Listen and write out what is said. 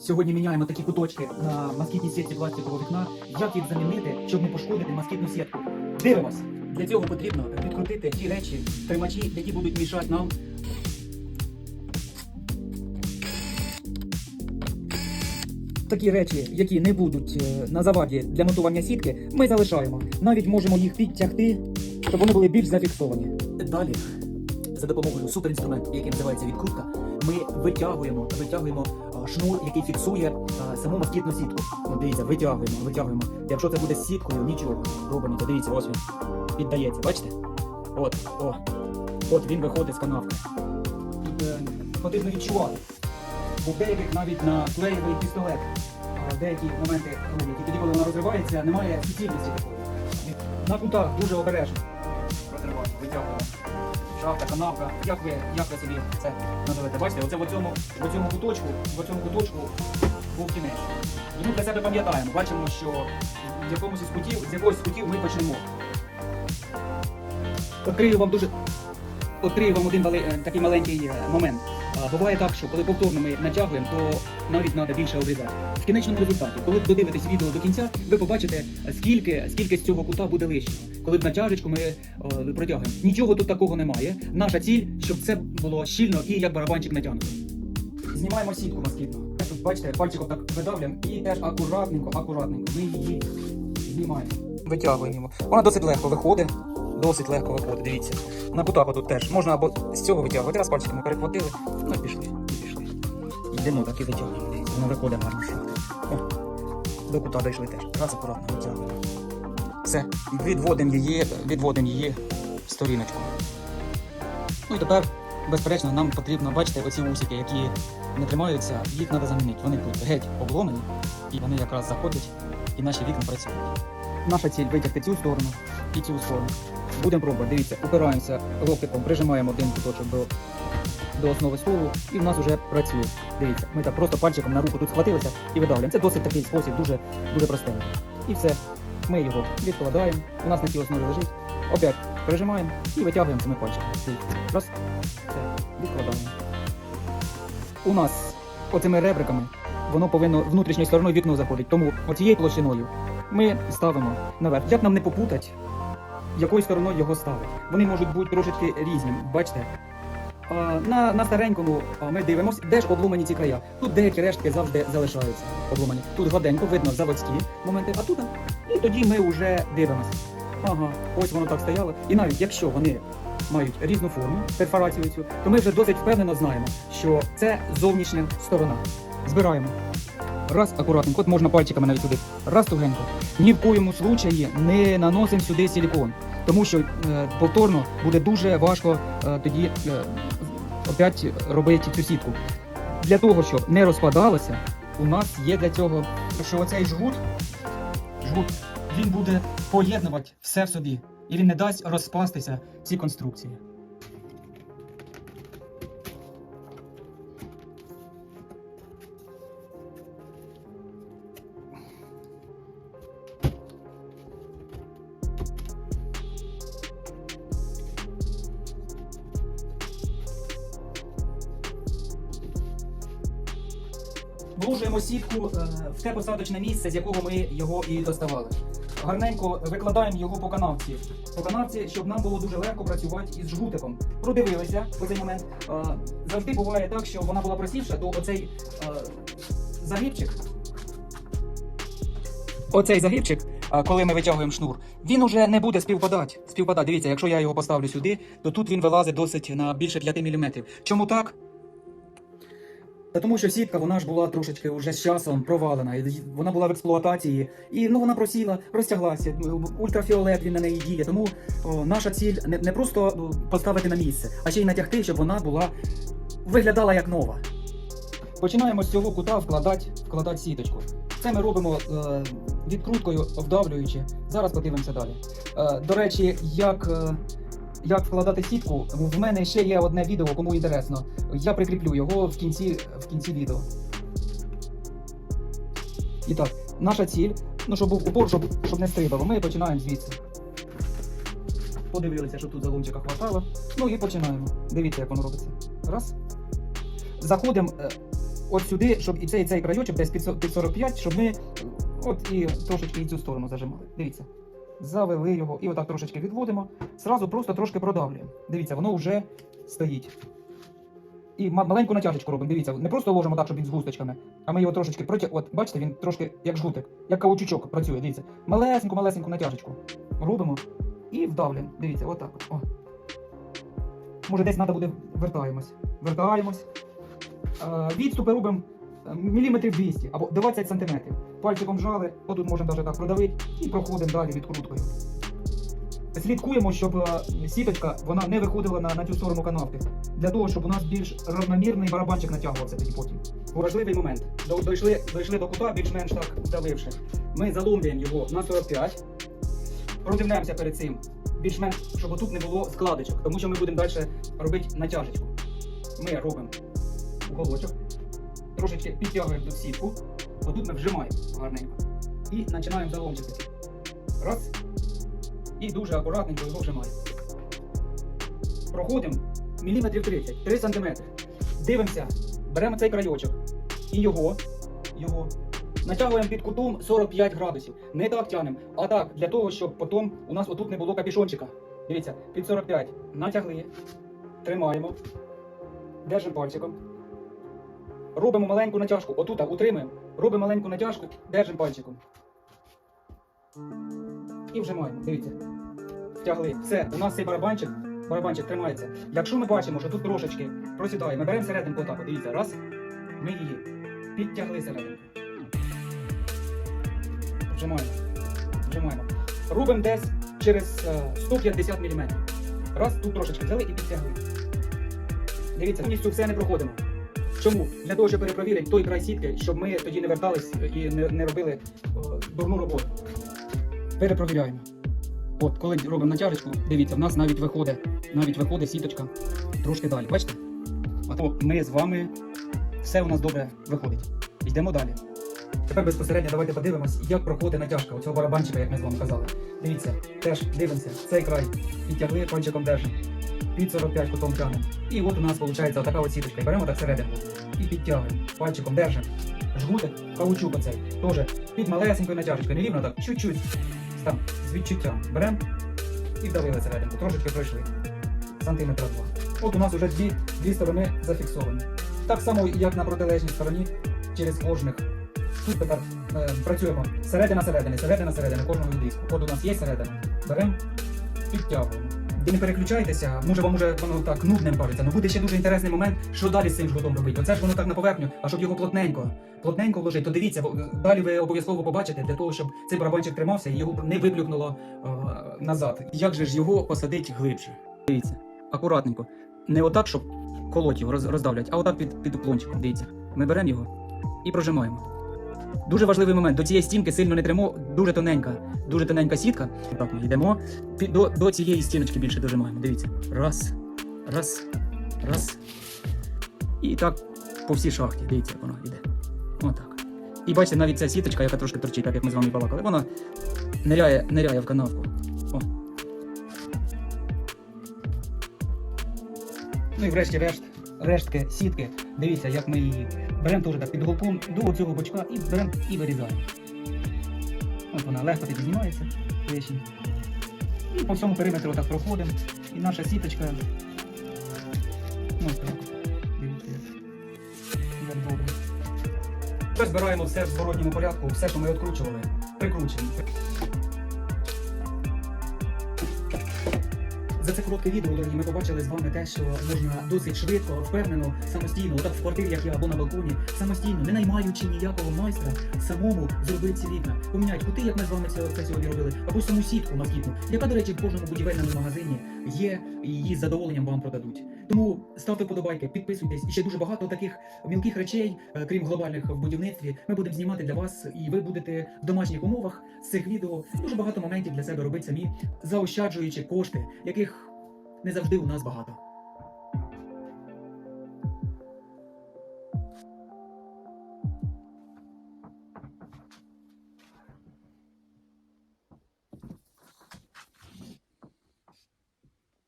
Сьогодні міняємо такі куточки на москітній сітці пластикового вікна. Як їх замінити, щоб не пошкодити москітну сітку? Дивимось. Для цього потрібно відкрутити ті речі, тримачі, які будуть мішати нам. Такі речі, які не будуть е, на заваді для монтування сітки, ми залишаємо. Навіть можемо їх підтягти, щоб вони були більш зафіксовані. Далі, за допомогою суперінструменту, який називається відкрутка, ми витягуємо, витягуємо шнур, який фіксує а, саму москітну сітку. От дивіться, витягуємо, витягуємо. Якщо це буде сіткою, нічого. Робимо, дивіться, ось він піддається, бачите? От, о, от він виходить з канавки. Тут е, потрібно відчувати. В деяких навіть на клеєвий пістолет деякі моменти роблять. І тоді, коли вона розривається, немає суцільності такої. На кутах дуже обережно. Розриваємо, витягуємо. Шахта, канавка. Як ви, як ви собі це називаєте? Бачите, оце в цьому, в цьому куточку, в цьому куточку був кінець. І ми для себе пам'ятаємо, бачимо, що в якомусь із кутів, з якогось з кутів ми почнемо. Відкрию вам дуже відкрию вам один е, такий маленький е, момент. Буває так, що коли повторно ми натягуємо, то навіть треба більше обрізати. В кінечному результаті, коли додивитесь відео до кінця, ви побачите, скільки, скільки з цього кута буде лишнього. Коли в натяжечку ми о, протягуємо. Нічого тут такого немає. Наша ціль, щоб це було щільно і як барабанчик натягнуто. Знімаємо сітку москітну. Тут бачите, пальчиком так видавлюємо і теж акуратненько, акуратненько. Ми її знімаємо. Витягуємо. Вона досить легко виходить. Досить легко виходить, дивіться. На кутах тут теж можна або з цього витягувати, раз пальчиками перехватили, ну і пішли, і пішли. Йдемо так і витягуємо, воно виходить гарно. До кута дійшли теж. Раз акуратно витягуємо. Все, відводимо її, відводимо її в сторіночку. Ну і тепер, безперечно, нам потрібно, бачите, оці усики, які не тримаються, їх треба замінити. Вони тут геть обломані, і вони якраз заходять, і наші вікна працюють. Наша ціль витягти цю сторону і цю сторону. Будемо пробувати. Дивіться, упираємося локтиком, прижимаємо один куточок до, до основи столу, і в нас вже працює. Дивіться, ми так просто пальчиком на руку тут схватилися і видавлюємо. Це досить такий спосіб, дуже, дуже простий. І все. Ми його відкладаємо. У нас на цій основі лежить. Опять прижимаємо і витягуємо цими пальчиками. Раз. Все. Відкладаємо. У нас оцими ребриками воно повинно внутрішньою стороною вікно заходить. Тому оцією площиною ми ставимо наверх. Як нам не попутать, якою стороною його ставити? Вони можуть бути трошечки різні, бачите? На, на старенькому ми дивимося, де ж обломані ці края. Тут деякі рештки завжди залишаються обломані. Тут гладенько, видно заводські моменти, а тут. І тоді ми вже дивимося. Ага, ось воно так стояло. І навіть якщо вони мають різну форму, перфорацію цю, то ми вже досить впевнено знаємо, що це зовнішня сторона. Збираємо. Раз акуратненько, от можна пальчиками навіть туди. Раз тугенько. Ні в коєму случаї не наносимо сюди силікон, тому що е, повторно буде дуже важко е, тоді е, опять робити цю сітку. Для того, щоб не розпадалося, у нас є для цього, що оцей жгут, жгут він буде поєднувати все в собі, і він не дасть розпастися цій конструкції. Вложуємо сітку е, в те посадочне місце, з якого ми його і доставали. Гарненько викладаємо його по канавці. По канавці, щоб нам було дуже легко працювати із жгутиком. Продивилися в цей момент. Е, Завжди буває так, що вона була просівша, то оцей е, загибчик. Оцей загибчик, коли ми витягуємо шнур, він уже не буде співпадати. співпадати. Дивіться, якщо я його поставлю сюди, то тут він вилазить досить на більше 5 мм. Чому так? Та тому що сітка вона ж була трошечки вже з часом провалена, вона була в експлуатації, і ну вона просіла, розтяглася. Ультрафіолет він на неї діє. Тому о, наша ціль не, не просто ну, поставити на місце, а ще й натягти, щоб вона була виглядала як нова. Починаємо з цього кута вкладати, вкладати сіточку. Це ми робимо е, відкруткою, вдавлюючи. Зараз подивимося далі. Е, до речі, як. Е, як вкладати сітку. В мене ще є одне відео, кому інтересно. Я прикріплю його в кінці, в кінці відео. І так, наша ціль, ну щоб був упор, щоб, щоб не стрибало, ми починаємо звідси. Подивилися, що тут заломчика хватало. Ну і починаємо. Дивіться, як воно робиться. Раз. Заходимо е, от сюди, щоб і цей, і цей крайочок десь під, 45, щоб ми е, от і трошечки і цю сторону зажимали. Дивіться. Завели його і отак трошечки відводимо. Зразу просто трошки продавлюємо. Дивіться, воно вже стоїть. І маленьку натяжечку робимо. Дивіться, не просто ложимо так, щоб він з густочками, а ми його трошечки проти. От, бачите, він трошки як жгутик, як каучучок працює. Дивіться. Малесеньку, малесеньку натяжечку. Робимо і вдавлюємо. Дивіться, отак. От. О. Може, десь треба буде вертаємось. Вертаємось. Е, відступи робимо міліметрів 200 або 20 сантиметрів. Пальчиком жали, отут можемо навіть так продавити і проходимо далі відкруткою. Слідкуємо, щоб е, сіточка вона не виходила на, на цю сторону канавки. Для того, щоб у нас більш равномірний барабанчик натягувався тоді потім. Важливий момент. До- Дійшли, дійшли до кута, більш-менш так вдаливши. Ми заломлюємо його на 45, продивляємося перед цим. Більш-менш, щоб тут не було складочок, тому що ми будемо далі робити натяжечку. Ми робимо уголочок, трошечки підтягуємо тут сітку, отут ми вжимаємо гарненько. І починаємо заломчити. Раз. І дуже акуратненько його вжимаємо. Проходимо міліметрів 30, 3 сантиметри. Дивимося, беремо цей крайочок і його, його натягуємо під кутом 45 градусів. Не так тягнемо, а так, для того, щоб потім у нас отут не було капішончика. Дивіться, під 45 натягли, тримаємо, держимо пальчиком. Робимо маленьку натяжку. Отут утримуємо. Робимо маленьку натяжку, держимо пальчиком. І вжимаємо. Дивіться. Втягли. Все, у нас цей барабанчик, барабанчик тримається. Якщо ми бачимо, що тут трошечки просідає, ми беремо серединку отак. от, Дивіться, раз. Ми її підтягли серединку. Вжимаємо. Вжимаємо. Робимо десь через е, 150 мм. Раз, тут трошечки взяли і підтягли. Дивіться, повністю все не проходимо. Чому? Для того, щоб перепровірити той край сітки, щоб ми тоді не вертались і не, не робили о, дурну роботу. Перепровіряємо. От, коли робимо натяжечку, дивіться, в нас навіть виходить, навіть виходить сіточка трошки далі. Бачите? От, ми з вами все у нас добре виходить. Йдемо далі. Тепер безпосередньо давайте подивимось, як проходить натяжка оцього барабанчика, як ми з вами казали. Дивіться, теж дивимося, цей край підтягли, пальчиком держимо. Під 45 кутом тягнемо. І от у нас виходить така от сіточка. Беремо так серединку і підтягуємо. Пальчиком держимо. Жгутик, каучук оцей. Теж під малесенькою натяжечкою. Не рівно так, чуть-чуть. Там, з відчуттям. Беремо і вдавили серединку. Трошечки пройшли. Сантиметра два. От у нас вже дві, дві сторони зафіксовані. Так само, як на протилежній стороні, через кожних. Тут тепер е, працюємо середина середини, середина середини, кожного відрізку. От у нас є середина. Беремо, підтягуємо. І не переключайтеся, може вам уже воно так нудним кажеться. Ну буде ще дуже інтересний момент, що далі з цим жгутом робити. Оце ж воно так на поверхню, а щоб його плотненько, плотненько вложити, то дивіться, е, далі ви обов'язково побачите для того, щоб цей барабанчик тримався і його не виплюхнуло е, назад. Як же ж його посадити глибше? Дивіться, акуратненько. Не отак, щоб колоть його роз- роздавлять, а отак під, під уклончиком. Дивіться. Ми беремо його і прожимаємо. Дуже важливий момент. До цієї стінки сильно не тремо, дуже тоненька, дуже тоненька сітка. Так ми йдемо. До, до цієї стіночки більше дожимаємо. Дивіться. Раз, раз, раз. І так по всій шахті. Дивіться, як вона йде. Отак. І бачите, навіть ця сіточка, яка трошки торчить, так як ми з вами балакали, вона ниряє, ниряє в канавку. О. Ну і врешті-решт, рештки сітки. Дивіться, як ми її беремо теж так під голком до цього бочка і беремо і вирізаємо. От вона легко підзнімається, лишні. І по всьому периметру так проходимо. І наша сіточка. Ось так. Тепер збираємо все в зворотньому порядку, все, що ми відкручували, прикручуємо. За це коротке відео, дорогі, ми побачили з вами те, що можна досить швидко, впевнено, самостійно, отак в квартирі, як я або на балконі, самостійно, не наймаючи ніякого майстра, самому зробити ці вікна, поміняти кути, як ми з вами це, сьогодні робили, або саму сітку маскітну, яка, до речі, в кожному будівельному магазині є, і її з задоволенням вам продадуть. Тому ставте подобайки, підписуйтесь. І ще дуже багато таких мілких речей, е, крім глобальних в будівництві, ми будемо знімати для вас, і ви будете в домашніх умовах з цих відео дуже багато моментів для себе робити самі, заощаджуючи кошти, яких не завжди у нас багато.